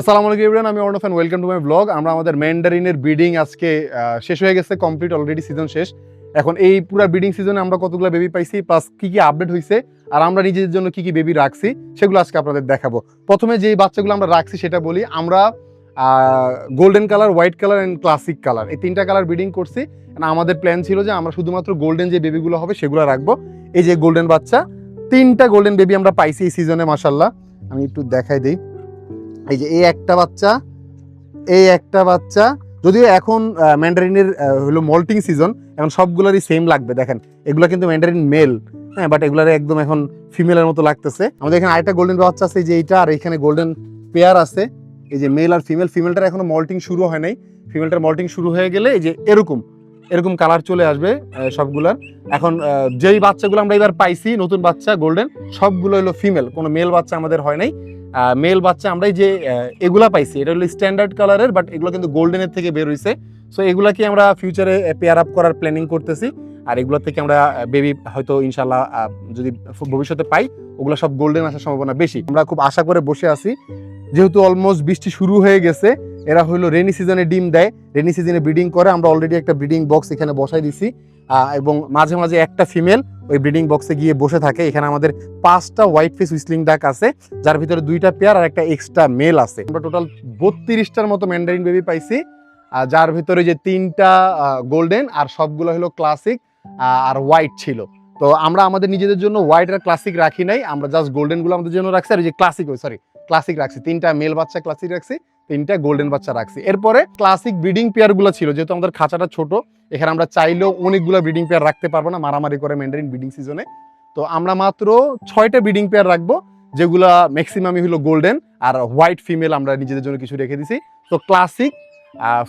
আসসালামু আলাইকুম এভরিওয়ান আমি Arnab and welcome to my blog আমরা আমাদের ম্যান্ডারিনের ব্রিডিং আজকে শেষ হয়ে গেছে কমপ্লিট অলরেডি সিজন শেষ। এখন এই পুরো ব্রিডিং সিজনে আমরা কতগুলো বেবি পাইছি প্লাস কী কী আপডেট হয়েছে আর আমরা নিজেদের জন্য কী কী বেবি রাখছি, সেগুলো আজকে আপনাদের দেখাবো। প্রথমে যে বাচ্চাগুলো আমরা রাখছি, সেটা বলি আমরা golden colour white colour and classic colour এই তিনটা কালার ব্রিডিং করছি আমাদের প্ল্যান ছিল যে আমরা শুধুমাত্র গোল্ডেন যে বেবিগুলো হবে, সেগুলো রাখব। এই যে গোল্ডেন বাচ্চা, তিনটা গোল্ডেন বেবি আমরা পাইছি এই সিজনে মাসাল্লাহ আমি একটু দেখাই দিই। এই যে এই একটা বাচ্চা এই একটা বাচ্চা, যদিও এখন ম্যান্ডারিনের হলো মল্টিং সিজন এখন সবগুলোরই সেম লাগবে, দেখেন। এগুলো কিন্তু ম্যান্ডারিন মেল হ্যাঁ বাট এগুলার একদম এখন ফিমেলের মতো লাগতেছে। আমাদের এখানে আরেকটা গোল্ডেন বাচ্চা আছে যে এইটা, আর এখানে গোল্ডেন পেয়ার আছে। এই যে মেল আর ফিমেল ফিমেলটার এখনও মল্টিং শুরু হয় নাই। ফিমেলটার মল্টিং শুরু হয়ে গেলে এই যে এরকম এরকম কালার চলে আসবে সবগুলার। এখন যেই বাচ্চাগুলো আমরা এবার পাইছি, নতুন বাচ্চা গোল্ডেন সবগুলো হলো ফিমেল কোনো মেল বাচ্চা আমাদের হয় নাই। মেল বাচ্চা আমরা যে এগুলা পাইছি, এটা হলো স্ট্যান্ডার্ড কালারের বাট এগুলো কিন্তু গোল্ডেনের থেকে বের হইছে। সো এগুলাকে আমরা ফিউচারে পেয়ার আপ করার প্ল্যানিং করতেছি, আর এগুলো থেকে আমরা বেবি হয়তো ইনশাল্লাহ যদি ভবিষ্যতে পাই, ওগুলো সব গোল্ডেন আসার সম্ভাবনা বেশি। আমরা খুব আশা করে বসে আছি, যেহেতু অলমোস্ট বৃষ্টি শুরু হয়ে গেছে, এরা হলো রেনি সিজনে ডিম দেয় রেনি সিজনে ব্রিডিং করে, আমরা অলরেডি একটা ব্রিডিং বক্স এখানে বসাই দিছি এবং মাঝে মাঝে একটা ফিমেল ওই ব্রিডিং বক্সে গিয়ে বসে থাকে। এখানে আমাদের পাঁচটা হোয়াইট ফেস উইসলিং ডাক আছে, যার ভিতরে দুইটা পেয়ার আর একটা এক্সট্রা মেল আছে। আমরা টোটাল বত্রিশটার মতো ম্যান্ডারিন বেবি পাইছি যার ভিতরে যে তিনটা গোল্ডেন আর সবগুলো হলো ক্লাসিক আর হোয়াইট ছিল। তো আমরা আমাদের নিজেদের জন্য হোয়াইট আর ক্লাসিক রাখি নাই, আমরা জাস্ট গোল্ডেনগুলো আমাদের জন্য রাখছি, আর ওই যে ক্লাসিক সরি ক্লাসিক রাখছি। তিনটা মেল বাচ্চা ক্লাসিক রাখছি তিনটা গোল্ডেন বাচ্চা রাখছি। এরপরে ক্লাসিক ব্রিডিং পেয়ারগুলো ছিল, যেহেতু আমাদের খাঁচাটা ছোট, এখানে আমরা চাইলেও অনেকগুলো ব্রিডিং পেয়ার রাখতে পারব না, মারামারি করে ম্যান্ডারিন ব্রিডিং সিজনে তো আমরা মাত্র ছয়টা ব্রিডিং পেয়ার রাখব, যেগুলা ম্যাক্সিমামই হলো গোল্ডেন আর হোয়াইট ফিমেল আমরা নিজেদের জন্য কিছু রেখে দিছি। তো ক্লাসিক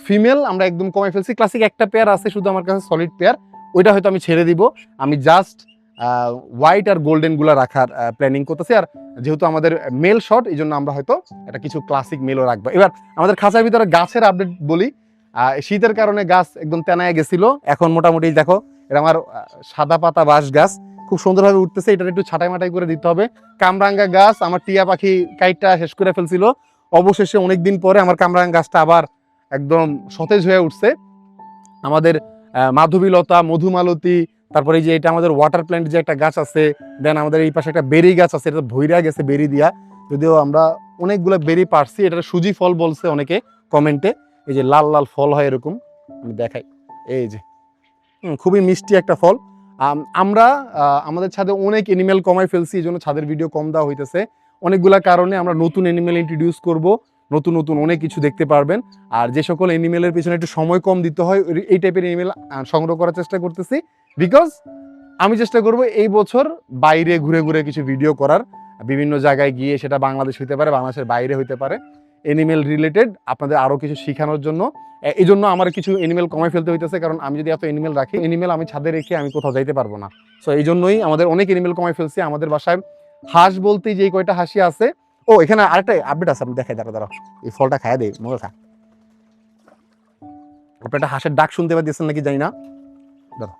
ফিমেল আমরা একদম কমে ফেলছি। ক্লাসিক একটা পেয়ার আছে, শুধু আমার কাছে সলিড পেয়ার ওইটা হয়তো আমি ছেড়ে দিব। আমি জাস্ট হোয়াইট আর গোল্ডেনগুলা রাখার প্ল্যানিং করতেছি। আর যেহেতু আমাদের মেল শট এই জন্য আমরা হয়তো একটা কিছু ক্লাসিক মেলও রাখব। এবার আমাদের খাঁচার ভিতরে গাছের আপডেট বলি। শীতের কারণে গাছ একদম তেনায় গেছিল। এখন মোটামুটি দেখো, এটা আমার সাদা পাতা বাঁশ গাছ। খুব সুন্দরভাবে উঠতেছে এটা একটু ছাটাই মাটাই করে দিতে হবে। কামরাঙ্গা গাছ, আমার টিয়া পাখি কাইটটা শেষ করে ফেলছিল। অবশেষে অনেকদিন পরে আমার কামরাঙ্গা গাছটা আবার একদম সতেজ হয়ে উঠছে। আমাদের মাধবীলতা, মধুমালতী তারপরে এই যে এটা আমাদের ওয়াটার প্ল্যান্ট যে একটা গাছ আছে দেন আমাদের এই পাশে একটা বেরি গাছ আছে এটা ভৈরা গেছে বেরি দিয়া। যদিও আমরা অনেকগুলো বেরি পারছি এটা সুজি ফল বলছে অনেকে কমেন্টে এই যে লাল লাল ফল হয় এরকম আমি দেখাই। এই যে খুবই মিষ্টি একটা ফল। আম, আমরা আমাদের ছাদে অনেক এনিমেল কমাই ফেলছি এই জন্য ছাদের ভিডিও কম দেওয়া হইতেছে। অনেকগুলা কারণে আমরা নতুন এনিমেল ইন্ট্রোডিউস করব নতুন নতুন অনেক কিছু দেখতে পারবেন। আর যে সকল এনিমেলের পিছনে একটু সময় কম দিতে হয় এই টাইপের এনিমেল সংগ্রহ করার চেষ্টা করতেছি। বিকজ আমি চেষ্টা করব এই বছর বাইরে ঘুরে ঘুরে কিছু ভিডিও করার। বিভিন্ন জায়গায় গিয়ে সেটা বাংলাদেশ হইতে পারে, বাংলাদেশের বাইরে হইতে পারে। এনিমেল রিলেটেড আপনাদের আরও কিছু শেখানোর জন্য। এই জন্য আমার কিছু এনিমেল কমে ফেলতে হইতেছে, কারণ আমি যদি এত এনিমেল রাখি এনিমেল আমি ছাদে রেখে আমি কোথাও যাইতে পারব না। সো এই জন্যই আমাদের অনেক এনিমেল কমে ফেলছি আমাদের বাসায়। হাঁস বলতেই যে কয়টা হাসি আছে। ও, এখানে আরেকটা আপডেট আছে আমি দেখাই দাঁড়া দাঁড়া এই ফলটা খাইয়া দেই মনে খা। আপনি একটা হাঁসের ডাক শুনতে পাচ্ছেন নাকি, জানি না। দাঁড়া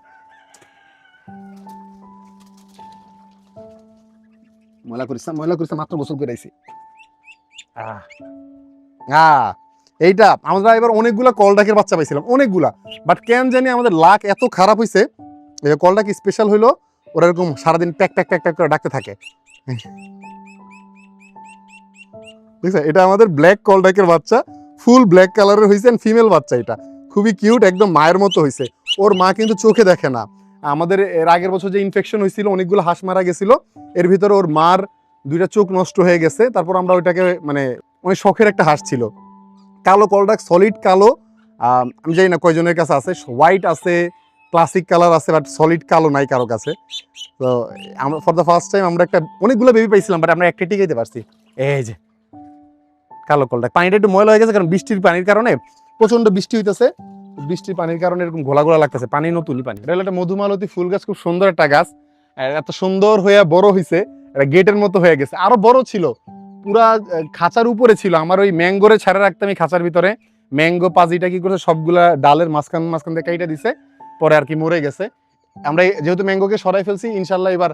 ময়লা করিস না, ময়লা করিস মাত্র গোসল করে আইছি। আহ, এইটা আমরা এবার অনেকগুলা কল ডাকের বাচ্চা পাইছিলাম অনেকগুলা। বাট কেন জানি আমাদের লাক এত খারাপ হয়েছে কল ডাক স্পেশাল হইল ওরা এরকম সারাদিন প্যাক প্যাক প্যাক প্যাক করে ডাকতে থাকে। বুঝছে? এটা আমাদের ব্ল্যাক কল ডাকের বাচ্চা ফুল ব্ল্যাক কালারের হয়েছে ফিমেল বাচ্চা এটা। খুবই কিউট একদম মায়ের মতো হয়েছে ওর মা কিন্তু চোখে দেখে না। আমাদের এর আগের বছর যে ইনফেকশন হয়েছিল, অনেকগুলো হাঁস মারা গেছিল। এর ভিতরে ওর মার দুইটা চোখ নষ্ট হয়ে গেছে। তারপর আমরা ওইটাকে মানে অনেক শখের একটা হাঁস ছিল। কালো কলডাক সলিড কালো। আমি জানি না কয়জনের কাছে আছে। হোয়াইট আছে ক্লাসিক কালার আছে বাট সলিড কালো নাই কারও কাছে। তো, আমরা ফর দ্য ফার্স্ট টাইম আমরা একটা, অনেকগুলো বেবি পাইছিলাম বাট আমরা একটা টিকাইতে পারছি। এই যে, কালো কলডাক। পানিটা একটু ময়লা হয়ে গেছে, কারণ বৃষ্টির পানির কারণে প্রচণ্ড বৃষ্টি হইতেছে। বৃষ্টির পানির কারণে এরকম ঘোলা ঘোলা লাগতেছে, পানি নতুনই পানি। এটা একটা মধুমালতী ফুল গাছ, খুব সুন্দর একটা গাছ। এত সুন্দর হয়ে বড় হয়েছে এটা গেটের মতো হয়ে গেছে। আরও বড় ছিল, পুরা খাঁচার উপরে ছিল। আমার ওই ম্যাঙ্গোরে ছাড়া রাখতাম এই খাঁচার ভিতরে ম্যাঙ্গো, পাজিটা কি করছে, সবগুলা ডালের মাঝখান মাঝখান দিয়ে কাইটা দিছে, পরে আর কি মরে গেছে। আমরা যেহেতু ম্যাঙ্গোকে সরাই ফেলছি, ইনশাল্লাহ এবার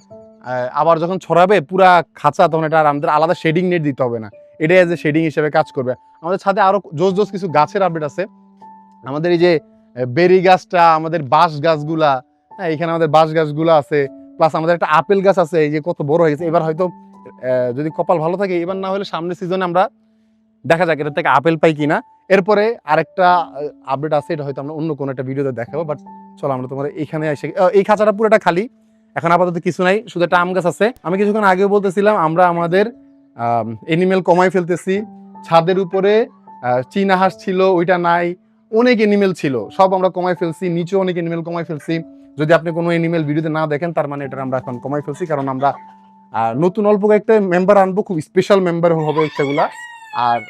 আবার যখন ছড়াবে পুরা খাঁচা, তখন এটা আর আমাদের আলাদা শেডিং নেট দিতে হবে না। এটাই এজ এ শেডিং হিসেবে কাজ করবে। আমাদের ছাদে আরও জোস জোস কিছু গাছের আপডেট আছে। আমাদের এই যে বেরি গাছটা, আমাদের বাঁশ গাছগুলা হ্যাঁ এখানে আমাদের বাঁশ গাছগুলো আছে প্লাস আমাদের একটা আপেল গাছ আছে, এই যে কত বড় হয়ে গেছে, এবার হয়তো যদি কপাল ভালো থাকে, এবার না হলে সামনের সিজনে আমরা দেখা যাক এটা থেকে আপেল পাই কিনা। এরপরে আরেকটা আপডেট আছে, এটা হয়তো আমরা অন্য কোনো একটা ভিডিওতে দেখাবো বাট চলো আমরা তোমার এখানে এসে এই খাঁচাটা পুরোটা খালি। এখন আপাতত কিছু নাই, শুধু একটা আম গাছ আছে। আমি কিছুক্ষণ আগেও বলতেছিলাম, আমরা আমাদের এনিমেল কমাই ফেলতেছি। ছাদের উপরে চীনা হাঁস ছিল, ওইটা নাই। অনেক এনিমেল ছিল। সব আমরা কমাই ফেলছি নিচে অনেক এনিমেল কমাই ফেলছি। যদি আপনি কোনো এনিমেল ভিডিওতে না দেখেন, তার মানে এটা আমরা এখন কমাই ফেলছি, কারণ আমরা নতুন অল্প কয়েকটা মেম্বার আনব, খুব স্পেশাল মেম্বার হবে সেগুলা আর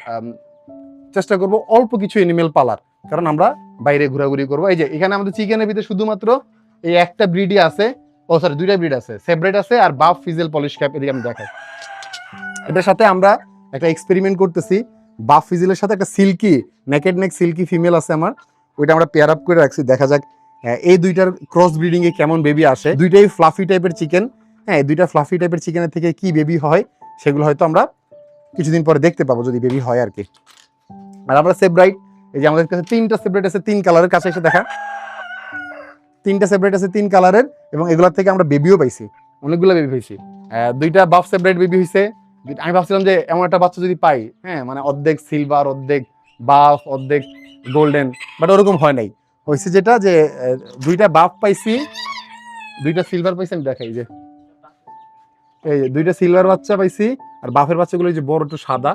চেষ্টা করব অল্প কিছু এনিমেল পালার, কারণ আমরা বাইরে ঘোরাঘুরি করব। এই যে, এখানে আমাদের চিকেনের ভিতরে শুধুমাত্র এই একটা ব্রিডই আছে। ও সরি দুইটা ব্রিড আছে। সেপারেট আছে আর বাফ ফিজেল পলিশ ক্যাপ এদিকে আমি দেখাই। এটার সাথে আমরা একটা এক্সপেরিমেন্ট করতেছি। বাফ ফিজিলের সাথে একটা silky naked neck silky female আছে আমার। ওইটা আমরা পেয়ার আপ করে রাখছি দেখা যাক আহ, এই দুইটার ক্রস ব্রিডিং এ কেমন বেবি আসে। দুইটাই ফ্লাফি টাইপের চিকেন হ্যাঁ দুইটা ফ্লাফি টাইপের চিকেনের থেকে কি বেবি হয় সেগুলো হয়তো আমরা কিছুদিন পরে দেখতে পাবো যদি বেবি হয় আর কি। আর আমরা সেব্রাইট এই যে আমাদের কাছে তিনটা সেপারেট আছে তিন কালারের কাছে এসে দেখা। তিনটা সেপারেট আছে তিন কালারের এবং এগুলোর থেকে আমরা বেবিও পাইছি অনেকগুলো বেবি পাইছি। দুইটা বাফ সেপারেট বেবি হয়েছে আমি ভাবছিলাম যে এমন একটা বাচ্চা যদি পাই হ্যাঁ মানে অর্ধেক সিলভার অর্ধেক বাফ অর্ধেক গোল্ডেন বাট ওরকম হয় নাই। হয়েছে যেটা যে দুইটা বাফ পাইছি, দুইটা সিলভার পাইছি, আমি দেখাই যে। এই যে, দুইটা সিলভার বাচ্চা পাইছি, আর বাফের বাচ্চাগুলো যে বড় একটু সাদা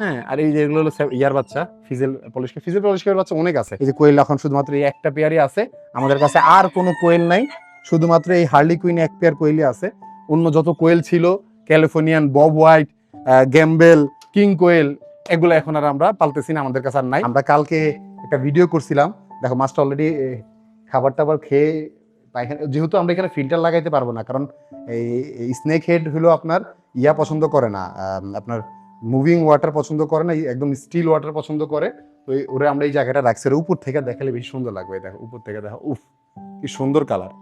হ্যাঁ আর এই যে এগুলো হলো ইয়ার বাচ্চা ফিজেল পলিশ ফিজেল পলিশ বাচ্চা অনেক আছে। এই যে কোয়েল এখন শুধুমাত্র এই একটা পেয়ারই আছে, আমাদের কাছে আর কোনো কোয়েল নাই, শুধুমাত্র এই হার্লি কুইন এক পেয়ার কোয়েলই আছে। অন্য যত কোয়েল ছিল Californian, bobwhite Gambel, king quail, এগুলো এখন আর আমরা পালতেছি না, আমাদের কাছে আর নাই। আমরা কালকে একটা ভিডিও করছিলাম। দেখো মাছটা অলরেডি খাবার টাবার খেয়ে পায়খানা, যেহেতু আমরা এখানে ফিল্টার লাগাইতে পারব না, কারণ এই স্নেক হেড হলো আপনার, ইয়া পছন্দ করে না। আপনার মুভিং ওয়াটার পছন্দ করে না, একদম স্টিল ওয়াটার পছন্দ করে। তো ওরে আমরা এই জায়গাটা রাখছি উপর থেকে দেখালে বেশি সুন্দর লাগবে, দেখো, উপর থেকে দেখো, উফ, কি সুন্দর কালার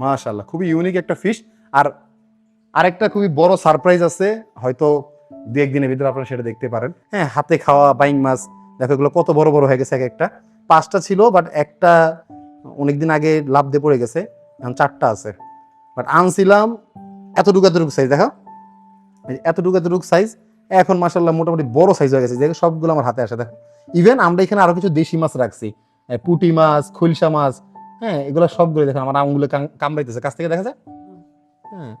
মাশাল্লাহ খুবই ইউনিক একটা ফিশ আর আরেকটা খুবই বড় সারপ্রাইজ আছে। হয়তো দু একদিনের ভিতরে আপনারা সেটা দেখতে পারেন। হ্যাঁ হাতে খাওয়া, বাইং মাছ, দেখো এগুলো কত বড় বড় হয়ে গেছে এক একটা। পাঁচটা ছিল বাট একটা অনেকদিন আগে লাভ দিয়ে পড়ে গেছে। এখন চারটা আছে। বাট আনছিলাম এতটুকু এতটুকু সাইজ দেখো। এতটুকু এতটুকু সাইজ এখন মাসাল্লাহ মোটামুটি বড় সাইজ হয়ে গেছে। দেখো, সবগুলো আমার হাতে আসে, দেখো। ইভেন আমরা এখানে আরও কিছু দেশি মাছ রাখছি। পুঁটি মাছ খৈলসা মাছ হ্যাঁ এগুলো সবগুলো দেখো, আমার আঙুলে কামড়াইতেছে। কাছ থেকে দেখা যায়? হ্যাঁ।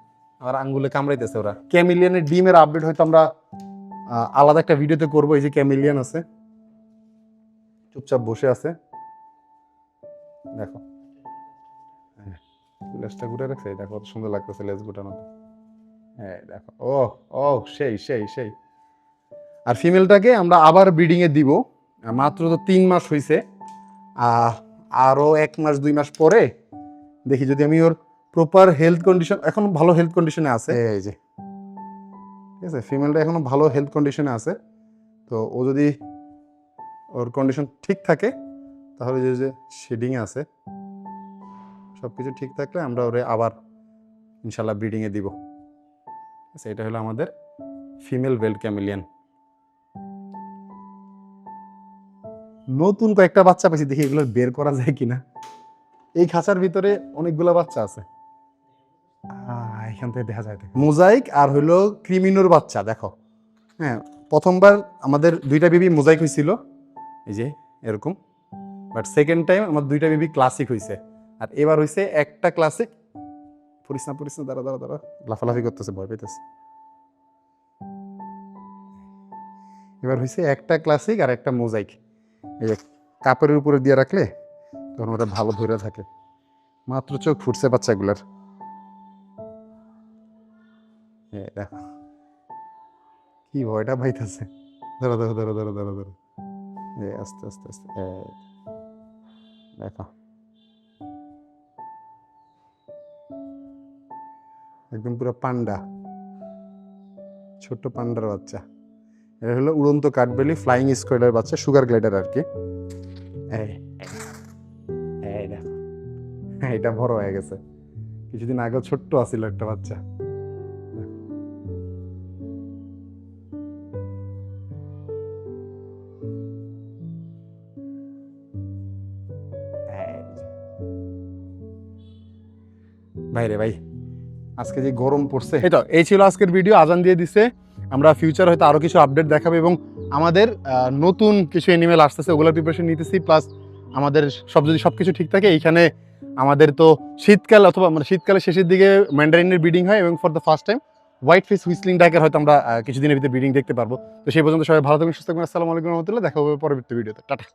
আমার আঙ্গুলে কামড়াইতেছে ওরা। ক্যামিলিয়ানের ডিমের আপডেট হয়তো আমরা আলাদা একটা ভিডিওতে করব এই যে ক্যামিলিয়ান আছে। চুপচাপ বসে আছে। দেখো। হ্যাঁ, লেজটা ঘুরে রাখছে দেখো কত সুন্দর লাগতেছে লেজ গুটানোতে। হ্যাঁ দেখো। ও ও সেই সেই সেই। আর ফিমেলটাকে আমরা আবার ব্রিডিং এ দিব। মাত্র তো তিন মাস হয়েছে আহ, আরও এক মাস দুই মাস পরে দেখি যদি আমি ওর প্রপার হেলথ কন্ডিশন এখন ভালো হেলথ কন্ডিশনে আছে। এই যে। ঠিক আছে ফিমেলটা এখনও ভালো হেলথ কন্ডিশনে আছে। তো ও যদি ওর কন্ডিশন ঠিক থাকে তাহলে যে যে শেডিং আছে সব কিছু ঠিক থাকলে আমরা ওরে আবার ইনশাল্লাহ ব্রিডিংয়ে দিব। ঠিক আছে, এটা হলো আমাদের ফিমেল বেল্ট ক্যামিলিয়ান নতুন কয়েকটা বাচ্চা পেয়েছি দেখি এগুলো বের করা যায় কিনা। এই খাঁচার ভিতরে অনেকগুলো বাচ্চা আছে। এখান থেকে দেখা যায় মোজাইক আর হলো ক্রিমিনোর বাচ্চা, দেখো। হ্যাঁ প্রথমবার আমাদের দুইটা বেবি মোজাইক হয়েছিল এই যে এরকম। বাট সেকেন্ড টাইম আমার দুইটা বেবি ক্লাসিক হয়েছে আর এবার হয়েছে একটা ক্লাসিক পড়িস না পড়িস না, দাঁড়া দাঁড়া দাঁড়া। লাফালাফি করতেছে, ভয় পেতেছে। এবার হয়েছে একটা ক্লাসিক আর একটা মোজাইক। এই যে কাপড়ের উপরে দিয়ে রাখলে তখন ওটা ভালো ধরে থাকে। মাত্র চোখ ফুটছে বাচ্চাগুলার। এই দেখো কি ভয়টা পাইতেছে? ধরো ধরো ধরো ধরো ধরো ধরো। এই আস্তে আস্তে আস্তে দেখো। একদম পুরো পান্ডা। ছোট্ট পান্ডার বাচ্চা। এটা হলো উড়ন্ত কাঠবেলি ফ্লাইং স্কোয়াডের বাচ্চা সুগার গ্লাইডার আর কি। হ্যাঁ, এটা বড় হয়ে গেছে। কিছুদিন আগেও ছোট্ট আছিল একটা বাচ্চা। ভাইরে ভাই। আজকে যে গরম পড়ছে। এই তো এই ছিল আজকের ভিডিও আজান দিয়ে দিছে। আমরা ফিউচার হয়তো আরও কিছু আপডেট দেখাবো এবং আমাদের নতুন কিছু এনিমেল আসতেছে ওগুলোর প্রিপারেশন নিতেছি প্লাস আমাদের সব যদি সব কিছু ঠিক থাকে এইখানে আমাদের তো শীতকাল অথবা মানে শীতকালের শেষের দিকে ম্যান্ডারিনের ব্রিডিং হয় এবং for the first time white face whistling ডাকের হয়তো আমরা কিছুদিনের ভিতরে ব্রিডিং দেখতে পারব। তো সেই পর্যন্ত সবাই ভালো থাকবেন সুস্থ থাকবেন। আসসালামু আলাইকুম রহমতুল্লাহ। দেখা হবে পরবর্তী ভিডিওতে টাটা।